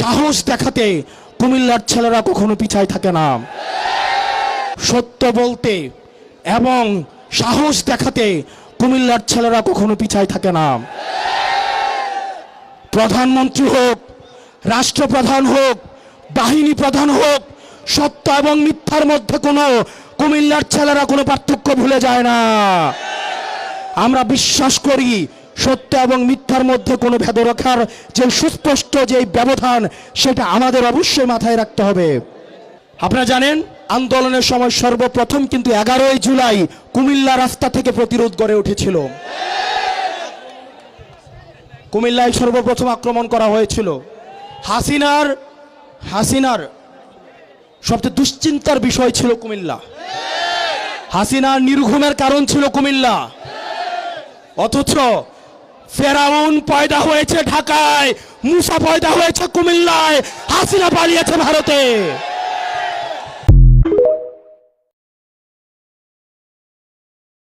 সাহস দেখাতে কুমিল্লার ছেলেরা কখনো পিছায় থাকে না। সত্য বলতে এবং সাহস দেখাতে কুমিল্লার ছেলেরা কখনো পিছায় থাকে না। প্রধানমন্ত্রী হোক, রাষ্ট্রপ্রধান হোক, বাহিনী প্রধান হোক, সত্য এবং মিথ্যার মধ্যে কোনো কুমিল্লার ছেলেরা কোনো পার্থক্য ভুলে যায় না। আমরা বিশ্বাস করি সত্য এবং মিথ্যার মধ্যে কোনো ভেদ রাখার যে সুস্পষ্ট যে ব্যবধান, সেটা আমাদের অবশ্যই মাথায় রাখতে হবে। আপনারা জানেন, আন্দোলনের সময় সর্বপ্রথম কিন্তু এগারোই জুলাই কুমিল্লা রাস্তা থেকে প্রতিরোধ গড়ে উঠেছিল। কুমিল্লায় সর্বপ্রথম আক্রমণ করা হয়েছিল। হাসিনার হাসিনার সবচেয়ে দুশ্চিন্তার বিষয় ছিল কুমিল্লা। হাসিনার নির্ঘুমের কারণ ছিল কুমিল্লা। অথচ ফেরাউন পয়দা হয়েছে ঢাকায় মুসা পয়দা হয়েছে কুমিল্লায় হাসিনা পালিয়েছে ভারতে।